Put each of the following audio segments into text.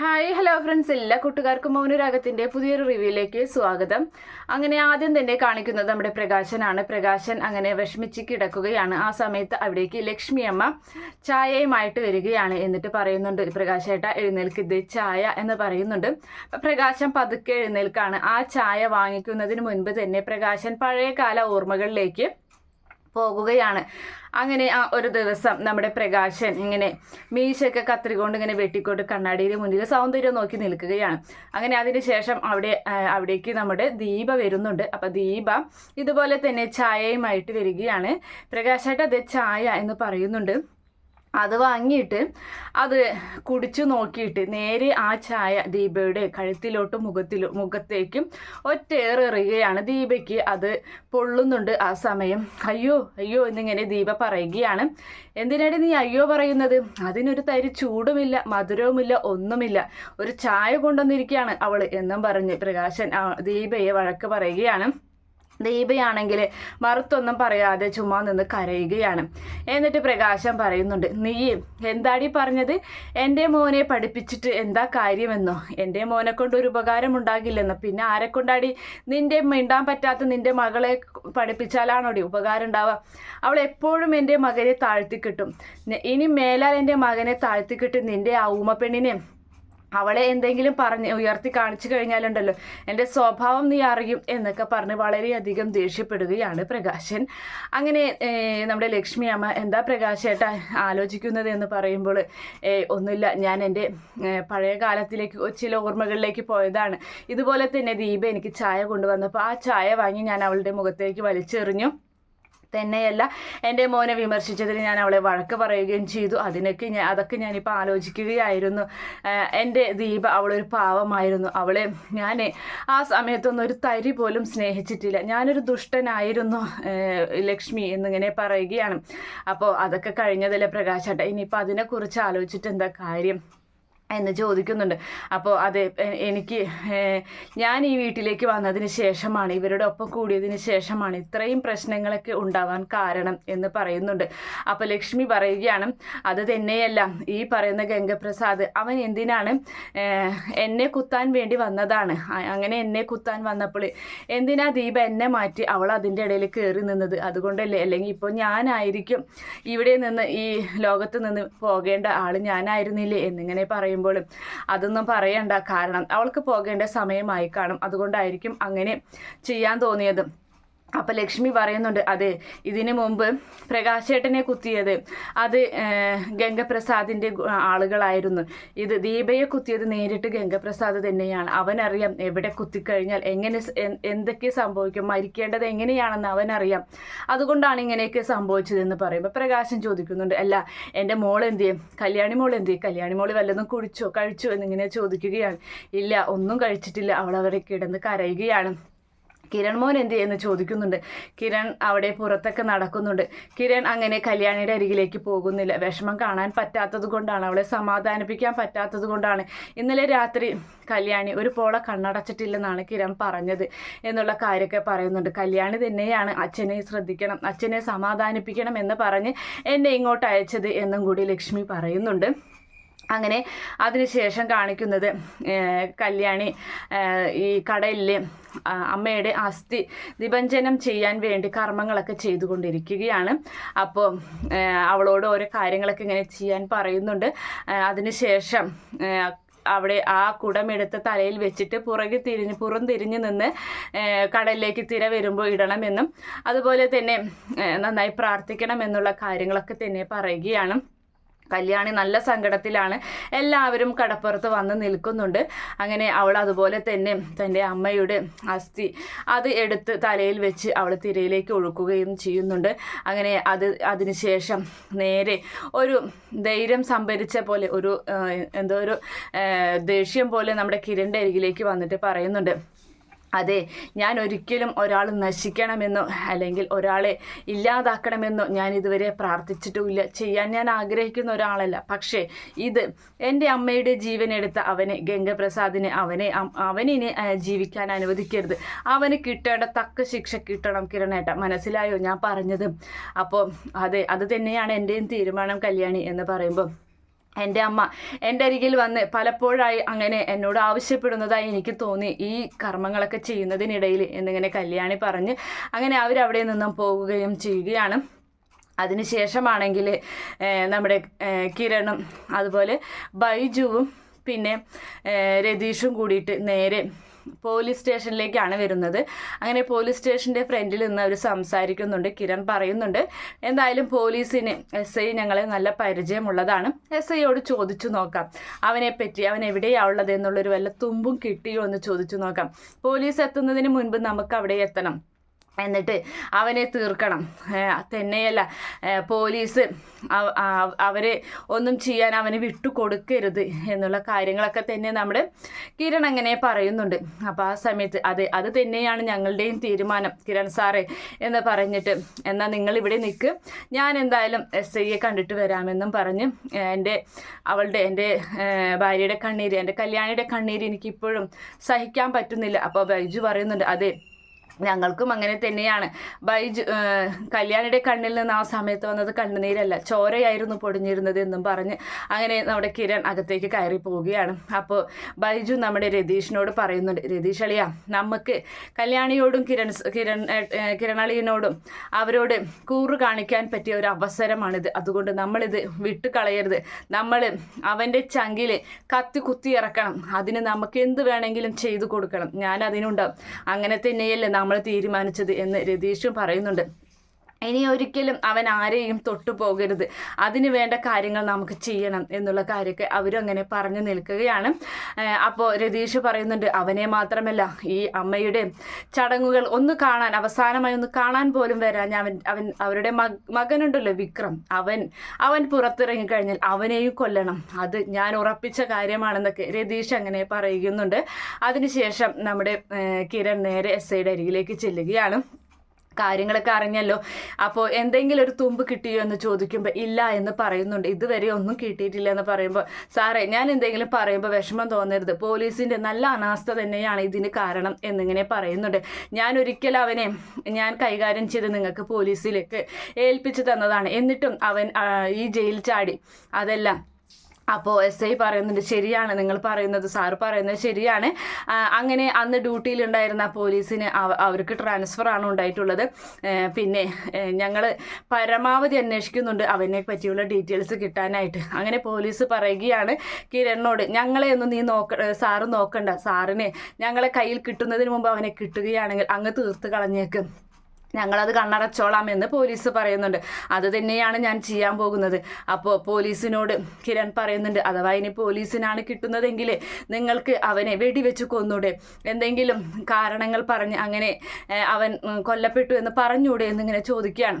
Hi hello friends എല്ലാ കൂട്ടുകാർക്കും മൗനരാഗത്തിന്റെ പുതിയൊരു റിവ്യൂയിലേക്ക് സ്വാഗതം. അങ്ങനെ ആദ്യം തന്നെ കാണിക്കുന്നത് നമ്മുടെ പ്രകാശനാണ്. പ്രകാശൻ അങ്ങനെ വിഷമിച്ച് കിടക്കുകയാണ്. ആ സമയത്ത് അവിടേക്ക് ലക്ഷ്മി അമ്മ ചായയുമായിട്ട് വരികയാണ് എന്നിട്ട് പറയുന്നുണ്ട് പ്രകാശേട്ട എഴുന്നേൽക്ക് ഇത് ചായ എന്ന് പറയുന്നുണ്ട്. പ്രകാശൻ പതുക്കെ എഴുന്നേൽക്കാണ്. ആ ചായ വാങ്ങിക്കുന്നതിന് മുൻപ് തന്നെ പ്രകാശൻ പഴയകാല ഓർമ്മകളിലേക്ക് പോകുകയാണ്. അങ്ങനെ ആ ഒരു ദിവസം നമ്മുടെ പ്രകാശൻ ഇങ്ങനെ മീശയൊക്കെ കത്തിരിക്കൊണ്ട് കൊണ്ട് ഇങ്ങനെ വെട്ടിക്കൊണ്ട് കണ്ണാടിയിൽ മുന്നിൽ സൗന്ദര്യം നോക്കി നിൽക്കുകയാണ്. അങ്ങനെ അതിനുശേഷം അവിടെ അവിടേക്ക് നമ്മുടെ ദീപ വരുന്നുണ്ട്. അപ്പം ദീപ ഇതുപോലെ തന്നെ ചായയുമായിട്ട് വരികയാണ്. പ്രകാശായിട്ട് അത് ചായ എന്ന് പറയുന്നുണ്ട്. അത് വാങ്ങിയിട്ട് അത് കുടിച്ചു നോക്കിയിട്ട് നേരെ ആ ചായ ദീപയുടെ കഴുത്തിലോട്ടും മുഖത്തിലും മുഖത്തേക്കും ഒറ്റയേറെറിയുകയാണ് ദീപയ്ക്ക് അത് പൊള്ളുന്നുണ്ട് ആ സമയം. അയ്യോ അയ്യോ എന്നിങ്ങനെ ദീപ പറയുകയാണ്. എന്തിനാണ് നീ അയ്യോ പറയുന്നത്? അതിനൊരു തരി ചൂടുമില്ല മധുരവുമില്ല ഒന്നുമില്ല. ഒരു ചായ കൊണ്ടുവന്നിരിക്കുകയാണ് അവൾ എന്നും പറഞ്ഞ് പ്രകാശൻ ദീപയെ വഴക്ക് പറയുകയാണ്. ദീപയാണെങ്കിൽ മറുത്തൊന്നും പറയാതെ ചുമ്മാ നിന്ന് കരയുകയാണ്. എന്നിട്ട് പ്രകാശം പറയുന്നുണ്ട് നീ എന്താടി പറഞ്ഞത്? എന്റെ മോനെ പഠിപ്പിച്ചിട്ട് എന്താ കാര്യമെന്നോ? എന്റെ മോനെ കൊണ്ട് ഒരു ഉപകാരം ഉണ്ടാകില്ലെന്നോ? പിന്നെ ആരെ കൊണ്ടാടി നിന്റെ മിണ്ടാൻ പറ്റാത്ത നിന്റെ മകളെ പഠിപ്പിച്ചാലാണോടി ഉപകാരം ഉണ്ടാവുക? അവൾ എപ്പോഴും എന്റെ മകനെ താഴ്ത്തിക്കിട്ടും ഇനി മേലാൽ എന്റെ മകനെ താഴ്ത്തിക്കിട്ട് നിന്റെ ആ ഊമ പെണ്ണിനെ അവളെ എന്തെങ്കിലും പറഞ്ഞ് ഉയർത്തി കാണിച്ചു കഴിഞ്ഞാലുണ്ടല്ലോ. എന്റെ സ്വഭാവം നീ അറിയും എന്നൊക്കെ പറഞ്ഞ് വളരെയധികം ദേഷ്യപ്പെടുകയാണ് പ്രകാശൻ. അങ്ങനെ നമ്മുടെ ലക്ഷ്മി അമ്മ എന്താ പ്രകാശേട്ട ആലോചിക്കുന്നത്? എന്ന് പറയുമ്പോൾ ഒന്നുമില്ല. ഞാൻ എന്റെ പഴയ കാലത്തിലേക്ക് ചില ഓർമ്മകളിലേക്ക് പോയതാണ്. ഇതുപോലെ തന്നെ ദീപ എനിക്ക് ചായ കൊണ്ടുവന്നപ്പോൾ ആ ചായ വാങ്ങി ഞാൻ അവളുടെ മുഖത്തേക്ക് വലിച്ചെറിഞ്ഞു. തന്നെയല്ല. എന്റെ മോനെ വിമർശിച്ചതിന് ഞാൻ അവളെ വഴക്ക് പറയുകയും ചെയ്തു. അതിനൊക്കെ ഞാൻ അതൊക്കെ ഞാനിപ്പോൾ ആലോചിക്കുകയായിരുന്നു. എന്റെ ദീപ അവളൊരു പാവമായിരുന്നു. അവളെ ഞാൻ ആ സമയത്തൊന്നും ഒരു തരി പോലും സ്നേഹിച്ചിട്ടില്ല. ഞാനൊരു ദുഷ്ടനായിരുന്നു ലക്ഷ്മി എന്നിങ്ങനെ പറയുകയാണ്. അപ്പോൾ അതൊക്കെ കഴിഞ്ഞതല്ലേ പ്രകാശേട്ട ഇനിയിപ്പോൾ അതിനെക്കുറിച്ച് ആലോചിച്ചിട്ട് എന്താ കാര്യം? എന്ന് ചോദിക്കുന്നുണ്ട്. അപ്പോൾ അതെ എനിക്ക് ഞാൻ ഈ വീട്ടിലേക്ക് വന്നതിന് ശേഷമാണ് ഇവരുടെ ഒപ്പം കൂടിയതിന് ശേഷമാണ് ഇത്രയും പ്രശ്നങ്ങളൊക്കെ ഉണ്ടാവാൻ കാരണം എന്ന് പറയുന്നുണ്ട്. അപ്പോൾ ലക്ഷ്മി പറയുകയാണ് അത് തന്നെയല്ല. ഈ പറയുന്ന ഗംഗപ്രസാദ് അവൻ എന്തിനാണ് എന്നെ കുത്താൻ വേണ്ടി വന്നതാണ്? അങ്ങനെ എന്നെ കുത്താൻ വന്നപ്പോൾ എന്തിനാ ദീപ എന്നെ മാറ്റി അവൾ അതിന്റെ ഇടയിൽ കയറി നിന്നത്? അതുകൊണ്ടല്ലേ? അല്ലെങ്കിൽ ഇപ്പോൾ ഞാനായിരിക്കും ഇവിടെ നിന്ന് ഈ ലോകത്ത് നിന്ന് പോകേണ്ട ആൾ ഞാനായിരുന്നില്ലേ? എന്നിങ്ങനെ പറയുമ്പോൾ അതൊന്നും പറയണ്ട. കാരണം അവൾക്ക് പോകേണ്ട സമയമായി കാണും. അതുകൊണ്ടായിരിക്കും അങ്ങനെ ചെയ്യാൻ തോന്നിയത്. അപ്പം ലക്ഷ്മി പറയുന്നുണ്ട് അതെ ഇതിനു മുമ്പ് പ്രകാശേട്ടനെ കുത്തിയത് അത് ഗംഗപ്രസാദിന്റെ ആളുകളായിരുന്നു. ഇത് ദീപയെ കുത്തിയത് നേരിട്ട് ഗംഗപ്രസാദ് തന്നെയാണ്. അവനറിയാം എവിടെ കുത്തിക്കഴിഞ്ഞാൽ എങ്ങനെ എന്തൊക്കെ സംഭവിക്കും മരിക്കേണ്ടത് എങ്ങനെയാണെന്ന് അവനറിയാം. അതുകൊണ്ടാണ് ഇങ്ങനെയൊക്കെ സംഭവിച്ചതെന്ന് പറയുമ്പോൾ പ്രകാശം ചോദിക്കുന്നുണ്ട് അല്ല എന്റെ മോൾ എന്ത് ചെയ്യും? കല്യാണി മോൾ എന്ത് ചെയ്യും? കല്യാണി മോൾ വല്ലതും കുടിച്ചോ കഴിച്ചോ എന്നിങ്ങനെ ചോദിക്കുകയാണ്. ഇല്ല ഒന്നും കഴിച്ചിട്ടില്ല. അവൾ അവരെ കിടന്ന് കരയുകയാണ്. കിരൺ മോൻ എന്ത് എന്ന് ചോദിക്കുന്നുണ്ട്. കിരൺ അവിടെ പുറത്തൊക്കെ നടക്കുന്നുണ്ട്. കിരൺ അങ്ങനെ കല്യാണിയുടെ അരികിലേക്ക് പോകുന്നില്ല. വിഷമം കാണാൻ പറ്റാത്തത് കൊണ്ടാണ് അവളെ സമാധാനിപ്പിക്കാൻ പറ്റാത്തത് കൊണ്ടാണ്. ഇന്നലെ രാത്രി കല്യാണി ഒരു പോള കണ്ണടച്ചിട്ടില്ലെന്നാണ് കിരൺ പറഞ്ഞത് എന്നുള്ള കാര്യമൊക്കെ പറയുന്നുണ്ട്. കല്യാണി തന്നെയാണ് അച്ഛനെ ശ്രദ്ധിക്കണം അച്ഛനെ സമാധാനിപ്പിക്കണം എന്ന് പറഞ്ഞ് എന്നെ ഇങ്ങോട്ട് അയച്ചത് എന്നും കൂടി ലക്ഷ്മി പറയുന്നുണ്ട്. അങ്ങനെ അതിനുശേഷം കാണിക്കുന്നത് കല്യാണി ഈ കടലിൽ അമ്മയുടെ അസ്ഥി നിബഞ്ജനം ചെയ്യാൻ വേണ്ടി കർമ്മങ്ങളൊക്കെ ചെയ്തുകൊണ്ടിരിക്കുകയാണ്. അപ്പോൾ അവളോട് ഓരോ കാര്യങ്ങളൊക്കെ ഇങ്ങനെ ചെയ്യാൻ പറയുന്നുണ്ട്. അതിനുശേഷം അവിടെ ആ കുടമെടുത്ത് തലയിൽ വെച്ചിട്ട് പുറകെ തിരിഞ്ഞ് പുറം തിരിഞ്ഞ് നിന്ന് കടലിലേക്ക് തിര വരുമ്പോൾ ഇടണമെന്നും അതുപോലെ തന്നെ നന്നായി പ്രാർത്ഥിക്കണം എന്നുള്ള കാര്യങ്ങളൊക്കെ തന്നെ പറയുകയാണ്. കല്യാണി നല്ല സങ്കടത്തിലാണ്. എല്ലാവരും കടപ്പുറത്ത് വന്ന് നിൽക്കുന്നുണ്ട്. അങ്ങനെ അവൾ അതുപോലെ തന്നെ തന്റെ അമ്മയുടെ അസ്ഥി അത് എടുത്ത് തലയിൽ വെച്ച് അവൾ തിരയിലേക്ക് ഒഴുക്കുകയും ചെയ്യുന്നുണ്ട്. അങ്ങനെ അത് അതിനുശേഷം നേരെ ഒരു ധൈര്യം സംഭരിച്ച പോലെ ഒരു എന്തോ ഒരു ദേഷ്യം പോലെ നമ്മുടെ കിരണിന്റെ അരികിലേക്ക് വന്നിട്ട് പറയുന്നുണ്ട്. അതെ ഞാൻ ഒരിക്കലും ഒരാൾ നശിക്കണമെന്നോ അല്ലെങ്കിൽ ഒരാളെ ഇല്ലാതാക്കണമെന്നോ ഞാൻ ഇതുവരെ പ്രാർത്ഥിച്ചിട്ടുമില്ല. ചെയ്യാൻ ഞാൻ ആഗ്രഹിക്കുന്ന ഒരാളല്ല. പക്ഷേ ഇത് എന്റെ അമ്മയുടെ ജീവനെടുത്ത അവനെ ഗംഗപ്രസാദിനെ അവനെ അവനിനെ ജീവിക്കാൻ അനുവദിക്കരുത്. അവന് കിട്ടേണ്ട തക്ക ശിക്ഷ കിട്ടണം കിരണേട്ട. മനസ്സിലായോ ഞാൻ പറഞ്ഞത്? അപ്പോൾ അതെ അത് തന്നെയാണ് എന്റെയും തീരുമാനം കല്യാണി എന്ന് പറയുമ്പോൾ എന്റെ അമ്മ എന്റെ അരികിൽ വന്ന് പലപ്പോഴായി അങ്ങനെ എന്നോട് ആവശ്യപ്പെടുന്നതായി എനിക്ക് തോന്നി ഈ കർമ്മങ്ങളൊക്കെ ചെയ്യുന്നതിനിടയിൽ എന്നിങ്ങനെ കല്യാണി പറഞ്ഞ് അങ്ങനെ അവരവിടെ നിന്നും പോവുകയും ചെയ്യുകയാണ്. അതിനുശേഷമാണെങ്കിൽ നമ്മുടെ കിരണും അതുപോലെ ബൈജുവും പിന്നെ രതീഷും കൂടിയിട്ട് നേരെ പോലീസ് സ്റ്റേഷനിലേക്കാണ് വരുന്നത്. അങ്ങനെ പോലീസ് സ്റ്റേഷന്റെ ഫ്രണ്ടിൽ നിന്ന് അവർ സംസാരിക്കുന്നുണ്ട് കിരൺ പറയുന്നുണ്ട്. എന്തായാലും പോലീസിന് എസ് ഐ ഞങ്ങളെ നല്ല പരിചയമുള്ളതാണ്. എസ് ഐയോട് ചോദിച്ചു നോക്കാം. അവനെ പറ്റി അവൻ എവിടെയാ ഉള്ളത് എന്നുള്ളൊരു വല്ല തുമ്പും കിട്ടിയോ എന്ന് ചോദിച്ചു നോക്കാം. പോലീസ് എത്തുന്നതിന് മുൻപ് നമുക്ക് അവിടെ എത്തണം. എന്നിട്ട് അവനെ തീർക്കണം. തന്നെയല്ല പോലീസ് അവ- അവരെ ഒന്നും ചെയ്യാൻ അവന് വിട്ടു കൊടുക്കരുത് എന്നുള്ള കാര്യങ്ങളൊക്കെ തന്നെ നമ്മൾ കിരൺ അങ്ങനെ പറയുന്നുണ്ട്. അപ്പോൾ ആ സമയത്ത് അത് അത് തന്നെയാണ് ഞങ്ങളുടെയും തീരുമാനം കിരൺ സാറേ എന്ന് പറഞ്ഞിട്ട്. എന്നാൽ നിങ്ങൾ ഇവിടെ നിൽക്ക് ഞാൻ എന്തായാലും എസ് ഐയെ കണ്ടിട്ട് വരാമെന്നും പറഞ്ഞ് എന്റെ അവളുടെ എന്റെ ഭാര്യയുടെ കണ്ണീര് എന്റെ കല്യാണിയുടെ കണ്ണീര് എനിക്കിപ്പോഴും സഹിക്കാൻ പറ്റുന്നില്ല. അപ്പോൾ ബൈജു പറയുന്നുണ്ട് അതെ ഞങ്ങൾക്കും അങ്ങനെ തന്നെയാണ്. ബൈജു കല്യാണിയുടെ കണ്ണിൽ നിന്ന് ആ സമയത്ത് വന്നത് കണ്ണുനീരല്ല. ചോരയായിരുന്നു പൊടിഞ്ഞിരുന്നത് എന്നും പറഞ്ഞ് അങ്ങനെ നമ്മുടെ കിരൺ അകത്തേക്ക് കയറി പോവുകയാണ്. അപ്പോൾ ബൈജു നമ്മുടെ രതീഷിനോട് പറയുന്നുണ്ട് രതീഷ് അളിയ നമുക്ക് കല്യാണിയോടും കിരൺ കിരൺ കിരണളിയനോടും അവരോട് കൂറ് കാണിക്കാൻ പറ്റിയ ഒരു അവസരമാണിത്. അതുകൊണ്ട് നമ്മളിത് വിട്ടു കളയരുത്. നമ്മൾ അവന്റെ ചങ്കിൽ കത്തി കുത്തി ഇറക്കണം. അതിന് നമുക്ക് എന്ത് വേണമെങ്കിലും ചെയ്തു കൊടുക്കണം. ഞാൻ അതിനുണ്ടാവും. അങ്ങനെ തന്നെയല്ലേ നമ്മൾ തീരുമാനിച്ചത് എന്ന് രതീഷും പറയുന്നുണ്ട്. ഇനി ഒരിക്കലും അവൻ ആരെയും തൊട്ടു പോകരുത്. അതിന് വേണ്ട കാര്യങ്ങൾ നമുക്ക് ചെയ്യണം എന്നുള്ള കാര്യമൊക്കെ അവരും അങ്ങനെ പറഞ്ഞു നിൽക്കുകയാണ്. അപ്പോൾ രതീഷ് പറയുന്നുണ്ട് അവനെ മാത്രമല്ല ഈ അമ്മയുടെ ചടങ്ങുകൾ ഒന്ന് കാണാൻ അവസാനമായി ഒന്ന് കാണാൻ പോലും വരാൻ അവൻ അവൻ അവരുടെ മക മകനുണ്ടല്ലോ വിക്രം. അവൻ അവൻ പുറത്തിറങ്ങി കഴിഞ്ഞാൽ അവനെയും കൊല്ലണം. അത് ഞാൻ ഉറപ്പിച്ച കാര്യമാണെന്നൊക്കെ രതീഷ് അങ്ങനെ പറയുന്നുണ്ട്. അതിനുശേഷം നമ്മുടെ കിരൺ നേരെ എസ് ഐയുടെ അരികിലേക്ക് ചെല്ലുകയാണ്. കാര്യങ്ങളൊക്കെ അറിഞ്ഞല്ലോ. അപ്പോൾ എന്തെങ്കിലും ഒരു തുമ്പ് കിട്ടിയോ എന്ന് ചോദിക്കുമ്പോൾ ഇല്ല എന്ന് പറയുന്നുണ്ട്. ഇതുവരെ ഒന്നും കിട്ടിയിട്ടില്ല എന്ന് പറയുമ്പോൾ സാറേ ഞാൻ എന്തെങ്കിലും പറയുമ്പോൾ വിഷമം തോന്നരുത്. പോലീസിന്റെ നല്ല അനാസ്ഥ തന്നെയാണ് ഇതിന് കാരണം എന്നിങ്ങനെ പറയുന്നുണ്ട്. ഞാൻ ഒരിക്കലും അവനെ ഞാൻ കൈകാര്യം ചെയ്ത് നിങ്ങൾക്ക് പോലീസിലേക്ക് ഏൽപ്പിച്ചു തന്നതാണ്. എന്നിട്ടും അവൻ ഈ ജയിൽ ചാടി. അതെല്ലാം അപ്പോൾ എസ് ഐ പറയുന്നുണ്ട് ശരിയാണ് നിങ്ങൾ പറയുന്നത് സാർ പറയുന്നത് ശരിയാണ്. അങ്ങനെ അന്ന് ഡ്യൂട്ടിയിലുണ്ടായിരുന്ന പോലീസിന് അവ- അവർക്ക് ട്രാൻസ്ഫർ ആണ് ഉണ്ടായിട്ടുള്ളത്. പിന്നെ ഞങ്ങൾ പരമാവധി അന്വേഷിക്കുന്നുണ്ട് അവനെ പറ്റിയുള്ള ഡീറ്റെയിൽസ് കിട്ടാനായിട്ട്. അങ്ങനെ പോലീസ് പറയുകയാണ് കിരണിനോട് ഞങ്ങളെ ഒന്നും നീ നോക്ക സാറ് നോക്കണ്ട. സാറിനെ ഞങ്ങളെ കയ്യിൽ കിട്ടുന്നതിന് മുമ്പ് അവനെ കിട്ടുകയാണെങ്കിൽ അങ്ങ് തീർത്ത് കളഞ്ഞേക്ക്. ഞങ്ങളത് കണ്ണടച്ചോളാം എന്ന് പോലീസ് പറയുന്നുണ്ട്. അത് തന്നെയാണ് ഞാൻ ചെയ്യാൻ പോകുന്നത്. അപ്പോൾ പോലീസിനോട് കിരൺ പറയുന്നുണ്ട് അഥവാ ഇനി പോലീസിനാണ് കിട്ടുന്നതെങ്കിൽ നിങ്ങൾക്ക് അവനെ വെടിവെച്ച് കൊന്നൂടെ. എന്തെങ്കിലും കാരണങ്ങൾ പറഞ്ഞ് അങ്ങനെ അവൻ കൊല്ലപ്പെട്ടു എന്ന് പറഞ്ഞൂടെ എന്നിങ്ങനെ ചോദിക്കുകയാണ്.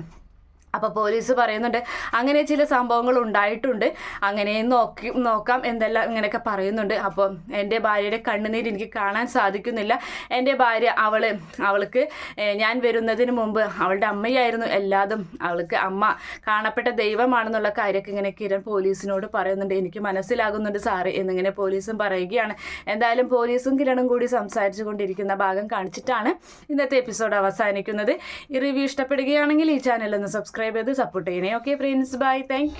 അപ്പോൾ പോലീസ് പറയുന്നുണ്ട് അങ്ങനെ ചില സംഭവങ്ങൾ ഉണ്ടായിട്ടുണ്ട്. അങ്ങനെ നോക്കി നോക്കാം. എന്തെല്ലാം ഇങ്ങനെയൊക്കെ പറയുന്നുണ്ട്. അപ്പോൾ എന്റെ ഭാര്യയുടെ കണ്ണുനീര് എനിക്ക് കാണാൻ സാധിക്കുന്നില്ല. എന്റെ ഭാര്യ അവൾ അവൾക്ക് ഞാൻ വരുന്നതിന് മുമ്പ് അവളുടെ അമ്മയായിരുന്നു. എല്ലാതും അവൾക്ക് അമ്മ കാണപ്പെട്ട ദൈവമാണെന്നുള്ള കാര്യമൊക്കെ ഇങ്ങനെ കിരൺ പോലീസിനോട് പറയുന്നുണ്ട്. എനിക്ക് മനസ്സിലാകുന്നുണ്ട് സാറ് എന്നിങ്ങനെ പോലീസും പറയുകയാണ്. എന്തായാലും പോലീസും കിരണും കൂടി സംസാരിച്ചു കൊണ്ടിരിക്കുന്ന ഭാഗം കാണിച്ചിട്ടാണ് ഇന്നത്തെ എപ്പിസോഡ് അവസാനിക്കുന്നത്. ഈ റിവ്യൂ ഇഷ്ടപ്പെടുകയാണെങ്കിൽ ഈ ചാനൽ ഒന്ന് സബ്സ്ക്രൈബ് ചെയ്ത് സപ്പോർട്ട് ചെയ്യണേ. Okay friends bye thank